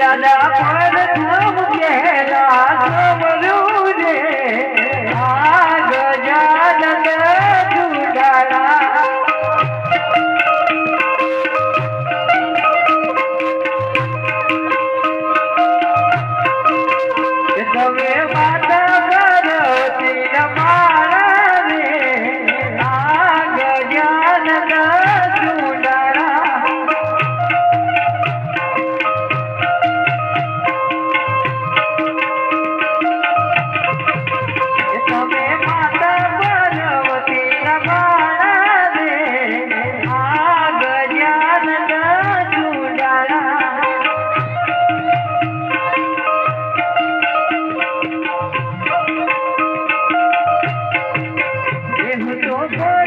દાદા પર ધૂમ કેરા જોવરું રે આ ગજાનંદ જુગારા તમે મારા Lord.